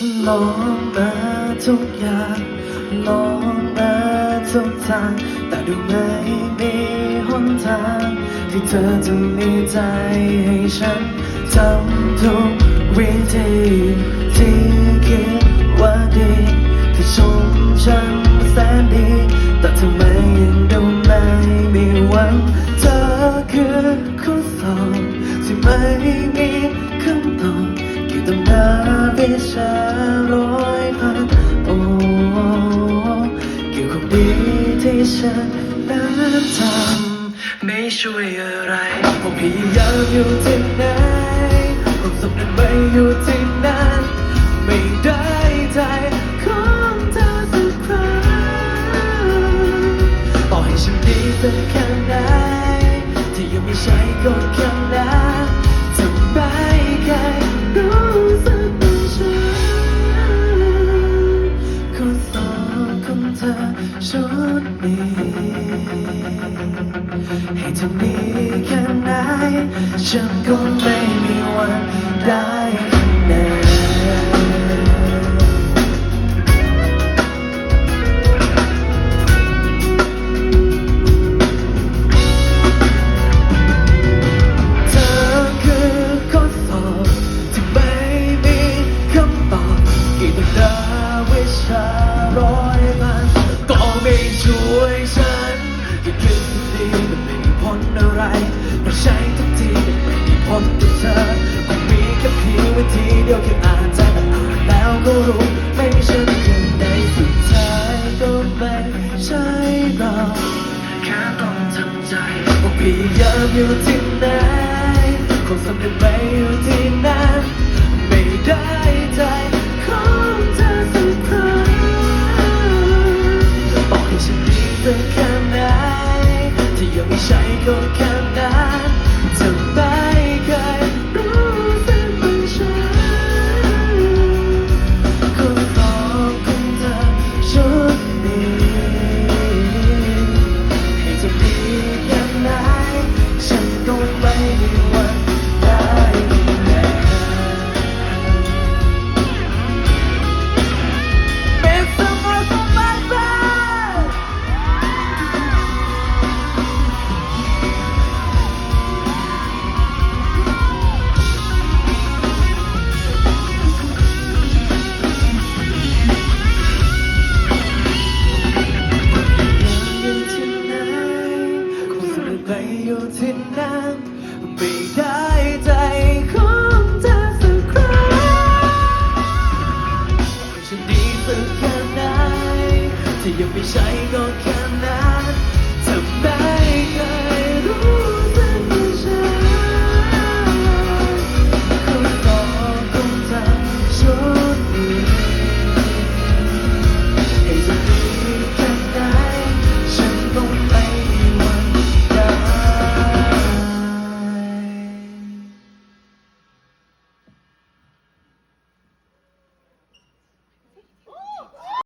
ลองมาทุกอย่างลองมาทุกทางแต่ดูไม่มีหนทางที่เธอจะมีใจให้ฉันทำทุกวิธีที่ วิชาร้อยพันโอ้เกี่ยวกับดีที่ฉันนั้นทำไม่ช่วยอะไรผมพยายามอยู่ที่ไหนความสำเร็จไม่อยู่ที่นั่นไม่ได้ใจของเธอสักครั้งต่อให้ฉันดีสักแค่ไหนที่ยังไม่ใช่คนแค่นั้น ให้เธอมีแค่ไหน ฉันก็ไม่มีวันได้ พบกับเธอคงมีแค่เพียงวิธีเดียวคืออ่านใจแต่อ่านแล้วก็รู้ไม่มีฉันอยู่ในสุดท้ายก็ไม่ใช่เราแค่ต้องทำใจว่าพยายามอยู่ที่ไหนคงสำเร็จไปอยู่ที่นั่นไม่ได้ใจของเธอสักครั้งบอกให้ฉันดีสักแค่ไหนถ้ายังไม่ใช่ก็แค่นั้น แค่ไหนถ้ายังไม่ใช่ก็แค่นั้นทำไม